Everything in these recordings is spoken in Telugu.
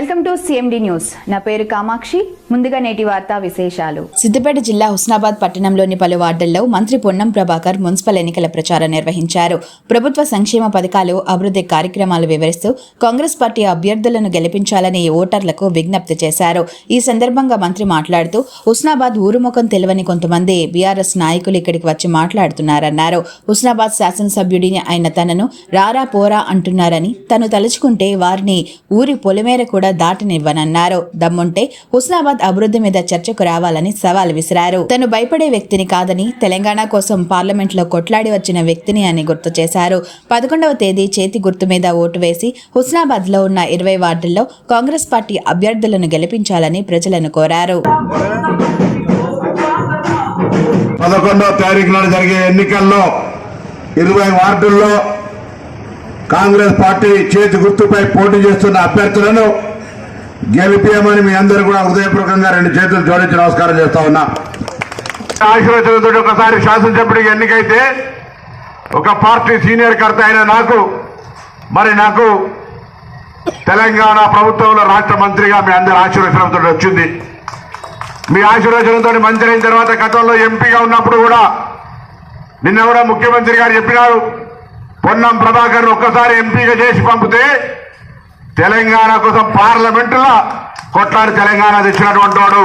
వెల్కమ్ టు సిఎండి న్యూస్ నా పేరు కామాక్షి. ముందుగా నేటి వార్తా విశేషాలు. సిద్దిపేట జిల్లా హుస్నాబాద్ పట్టణంలోని పలు వార్డుల్లో మంత్రి పొన్నం ప్రభాకర్ మున్సిపల్ ఎన్నికల ప్రచారం నిర్వహించారు. ప్రభుత్వ సంక్షేమ పథకాలు అభివృద్ధి కార్యక్రమాలు వివరిస్తూ కాంగ్రెస్ పార్టీ అభ్యర్థులను గెలిపించాలని ఓటర్లకు విజ్ఞప్తి చేశారు. ఈ సందర్భంగా మంత్రి మాట్లాడుతూ హుస్నాబాద్ ఊరుముఖం తెలియని కొంతమంది బీఆర్ఎస్ నాయకులు ఇక్కడికి వచ్చి మాట్లాడుతున్నారన్నారు. హుస్నాబాద్ శాసనసభ్యుడిని అయిన తనను రారా పోరా అంటున్నారని తను తలుచుకుంటే వారిని ఊరి పొలిమేర కూడా కూడా దాటనివ్వనన్నారు. దమ్ముంటే హుస్నాబాద్ అభివృద్ధి మీద చర్చకు రావాలని సవాల్ విసిరారు. తను భయపడే వ్యక్తిని కాదని తెలంగాణ కోసం పార్లమెంట్లో కొట్లాడి వచ్చిన వ్యక్తిని అని గుర్తు చేశారు. పదకొండవ తేదీ చేతి గుర్తు మీద ఓటు వేసి హుస్నాబాద్లో ఉన్న ఇరవై వార్డుల్లో కాంగ్రెస్ పార్టీ అభ్యర్థులను గెలిపించాలని ప్రజలను కోరారు. పదకొండవ తారీఖు నాడు జరిగే ఎన్నికల్లో ఇరవై వార్డుల్లో కాంగ్రెస్ పార్టీ చేతి గుర్తుపై పోటీ చేస్తున్న అభ్యర్థులను గెలిపేయమని మీ అందరూ కూడా హృదయపూర్వకంగా రెండు చేతులు జోడించి నమస్కారం చేస్తా ఉన్నా. ఆశీర్వచనంతో ఒకసారి శాసనసభ్యుడికి ఎన్నికైతే ఒక పార్టీ సీనియర్ కర్త అయిన నాకు మరి నాకు తెలంగాణ ప్రభుత్వంలో రాష్ట్ర మంత్రిగా మీ అందరి ఆశీర్వచనంతో వచ్చింది. మీ ఆశీర్వచనంతో మంత్రి అయిన తర్వాత గతంలో ఎంపీగా ఉన్నప్పుడు కూడా నిన్న కూడా ముఖ్యమంత్రి గారు చెప్పినారు పొన్నం ప్రభాకర్ ఒక్కసారి ఎంపీగా చేసి పంపితే తెలంగాణ కోసం పార్లమెంటులో కొట్లాడి తెలంగాణ తెచ్చినటువంటి వాడు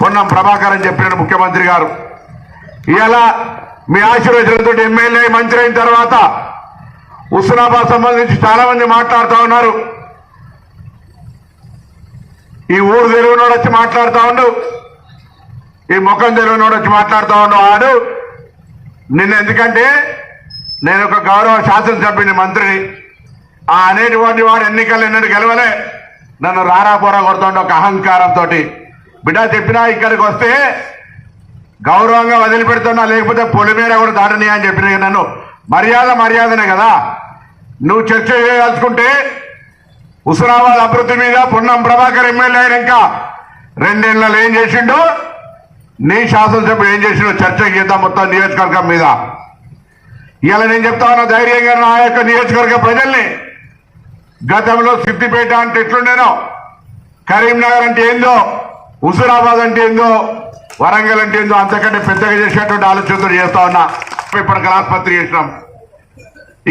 పొన్నం ప్రభాకర్ అని చెప్పినాడు ముఖ్యమంత్రి గారు. ఇలా మీ ఆశీర్వచనంతో ఎమ్మెల్యే మంత్రి అయిన తర్వాత హుస్నాబాద్ సంబంధించి చాలా మంది మాట్లాడుతూ ఉన్నారు. ఈ ఊరు తెలివినోడు వచ్చి మాట్లాడుతూ ఉండు. ఈ ముఖం తెలివినోడు వచ్చి మాట్లాడుతూ ఉండు. ఆడు నిన్న ఎందుకంటే నేను ఒక గౌరవ శాసనసభ్యుని మంత్రిని. ఆ అనేటువంటి వాడు ఎన్నికలు ఎన్నడు గెలవలే. నన్ను రారా పోరా కొడుతుండే ఒక అహంకారంతో బిడ్డ చెప్పినా ఇక్కడికి వస్తే గౌరవంగా వదిలిపెడుతున్నా లేకపోతే పొలిమేర కూడా దాటని అని చెప్పిన నన్ను. మర్యాద మర్యాదనే కదా. నువ్వు చర్చ చేయదలుచుకుంటే హుస్నాబాద్ అభివృద్ధి మీద పొన్నం ప్రభాకర్ ఎమ్మెల్యే అయినాక రెండేళ్ళలో ఏం చేసిండో నీ శాసనసభ్యుడు ఏం చేసిండో చర్చ చేద్దాం మొత్తం నియోజకవర్గం మీద. ఇలా నేను చెప్తా ఉన్నా ధైర్యంగా నా యొక్క నియోజకవర్గ ప్రజల్ని గతంలో సిద్దిపేట అంటే ఎట్లుండేనో? కరీంనగర్ అంటే ఏందో? హుజురాబాద్ అంటే ఏందో? వరంగల్ అంటే ఏందో? అంతకంటే పెద్దగా చేసేటువంటి ఆలోచనతో చేస్తా ఉన్నా. ఇప్పటికి ఆసుపత్రి చేసినాం.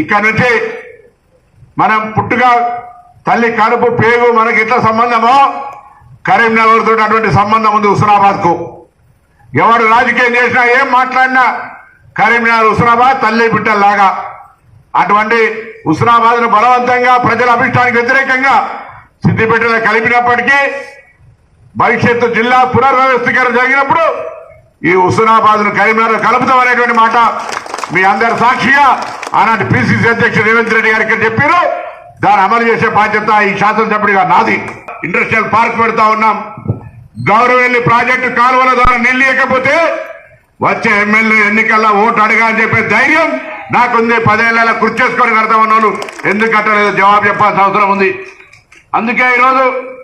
ఇక్కడ నుంచి మనం పుట్టుగా తల్లి కడుపు పేగు మనకి ఎట్లా సంబంధమో? కరీంనగర్ తోటి అటువంటి సంబంధం ఉంది హుస్నాబాద్కు ఎవరు రాజకీయం చేసినా ఏం మాట్లాడినా కరీంనగర్ హుస్నాబాద్ తల్లి బిడ్డల్లాగా. అటువంటి హుస్నాబాద్ను బలవంతంగా ప్రజల అభిష్టానికి వ్యతిరేకంగా సిద్దిపేటలో కలిపినప్పటికీ భవిష్యత్తు జిల్లా పునర్వ్యవస్థీకరణ జరిగినప్పుడు ఈ హుస్నాబాద్ను కరీంనగర్ కలుపుతాం అనేటువంటి మాట మీ అందరి సాక్షిగా ఆనాటి పిసిసి అధ్యక్షుడు రేవంత్ రెడ్డి గారికి చెప్పారు. దాన్ని అమలు చేసే బాధ్యత ఈ శాసనసభ్యుడిగా నాది. ఇండస్ట్రియల్ పార్క్ పెడతా ఉన్నాం. గౌరవెల్లి ప్రాజెక్టు కాలువల ద్వారా నీళ్ళు వచ్చే ఎమ్మెల్యే ఎన్నికల్లో ఓటు అడగా అని చెప్పే ధైర్యం నాకుంది పదేళ్ళ కృషి చేసుకొని ఉన్నాను ఎందుకు కట్టలేదు? జవాబు చెప్పాల్సిన అవసరం ఉంది. అందుకే ఈరోజు